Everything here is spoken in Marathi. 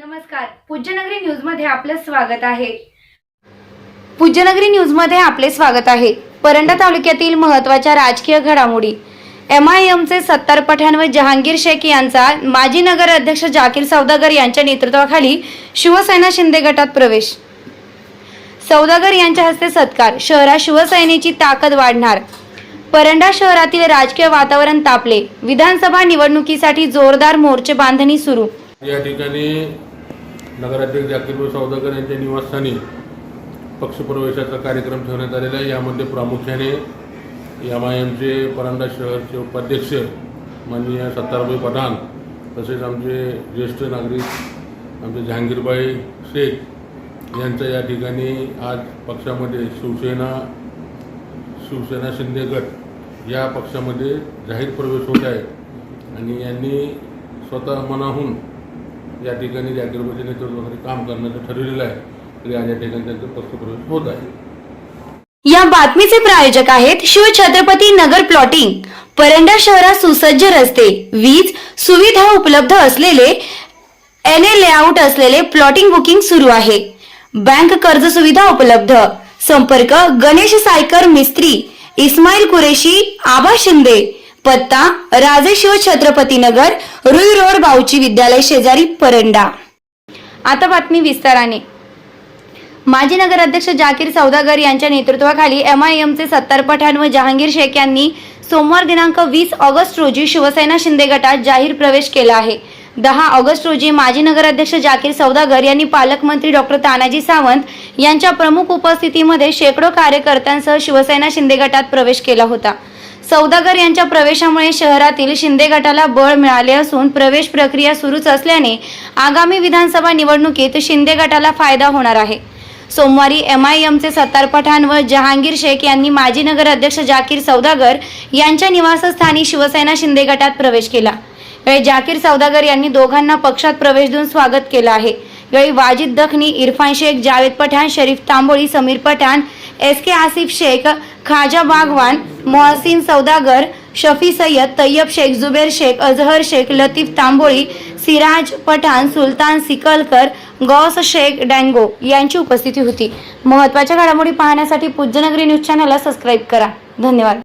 नमस्कार. पूज्यनगरी न्यूजमध्ये आपलं स्वागत आहे. पूज्यनगरी न्यूजमध्ये आपले स्वागत आहे. परंडा तालुक्यातील महत्त्वाच्या राजकीय घडामोडी. एम आय एमचे सत्तार पठाण व जहांगीर शेख यांचा माजी नगर अध्यक्ष जाकीर सौदागर यांच्या नेतृत्वाखाली शिवसेना शिंदे गटात प्रवेश. सौदागर यांच्या हस्ते सत्कार शहरात शिवसेनेची ताकद वाढणार. परंडा शहरातील राजकीय वातावरण तापले. विधानसभा निवडणुकीसाठी जोरदार मोर्चे बांधणी सुरू. या ठिकाणी नगराध्यक्ष जाकीरभाऊ सौदागर यांच्या निवासस्थानी पक्षप्रवेशाचा कार्यक्रम ठेवण्यात आलेला आहे. यामध्ये प्रामुख्याने एम आय एमचे परांडा शहरचे उपाध्यक्ष माननीय सत्तारभाई पठाण तसेच आमचे ज्येष्ठ नागरिक आमचे जहांगीरबाई शेख यांचा या ठिकाणी आज पक्षामध्ये शिवसेना शिवसेना शिंदे गट या पक्षामध्ये जाहीर प्रवेश होत आहे. आणि यांनी स्वतः मनाहून या ठिकाणी जागीर नेतृत्व वगैरे काम करण्याचं ठरवलेलं आहे तरी आज या ठिकाणी त्यांचा पक्षप्रवेश होत आहे. या बातमीचे प्रायोजक आहेत शिवछत्रपती नगर प्लॉटिंग परंडा शहरात सुसज्ज रस्ते वीज सुविधा उपलब्ध असलेले एन ए लेआउट असलेले प्लॉटिंग बुकिंग सुरू आहे. बँक कर्ज सुविधा उपलब्ध. संपर्क गणेश सायकर मिस्त्री इस्माईल कुरेशी आबा शिंदे पत्ता राजेशिव छत्रपती नगर रुई रोड बाऊची विद्यालय शेजारी परंडा. आता बातमी विस्ताराने. माजी नगराध्यक्ष जाकीर सौदागर यांच्या नेतृत्वाखाली एम आय एमचे सत्तार पठाण व जहांगीर शेख यांनी सोमवार दिनांक वीस ऑगस्ट रोजी शिवसेना शिंदे गटात जाहीर प्रवेश केला आहे. दहा ऑगस्ट रोजी माजी नगराध्यक्ष जाकीर सौदागर यांनी पालकमंत्री डॉक्टर तानाजी सावंत यांच्या प्रमुख उपस्थितीमध्ये शेकडो कार्यकर्त्यांसह शिवसेना शिंदे गटात प्रवेश केला होता. सौदागर यांच्या प्रवेशामुळे शहरातील शिंदे गटाला बळ मिळाले असून प्रवेश प्रक्रिया सुरूच असल्याने आगामी विधानसभा निवडणुकीत शिंदे गटाला फायदा होणार आहे. सोमवारी एम आय एमचे सत्तार पठाण व जहांगीर शेख यांनी माजी नगर अध्यक्ष जाकीर सौदागर यांच्या निवासस्थानी शिवसेना शिंदे गटात प्रवेश केला. जाकीर सौदागर यांनी दोघांना पक्षात प्रवेश देऊन स्वागत केलं आहे. यावेळी वाजिद दखनी इरफान शेख जावेद पठाण शरीफ तांबोळी समीर पठाण एस के आसिफ शेख खाजा बागवान मोहसिन सौदागर शफी सय्यद तय्यब शेख जुबेर शेख अजहर शेख लतीफ तांबोळी सिराज पठाण सुलतान सिकलकर गौस शेख डँगो यांची उपस्थिती होती. महत्त्वाच्या घडामोडी पाहण्यासाठी पूज्यनगरी न्यूज चॅनलला सबस्क्राईब करा. धन्यवाद.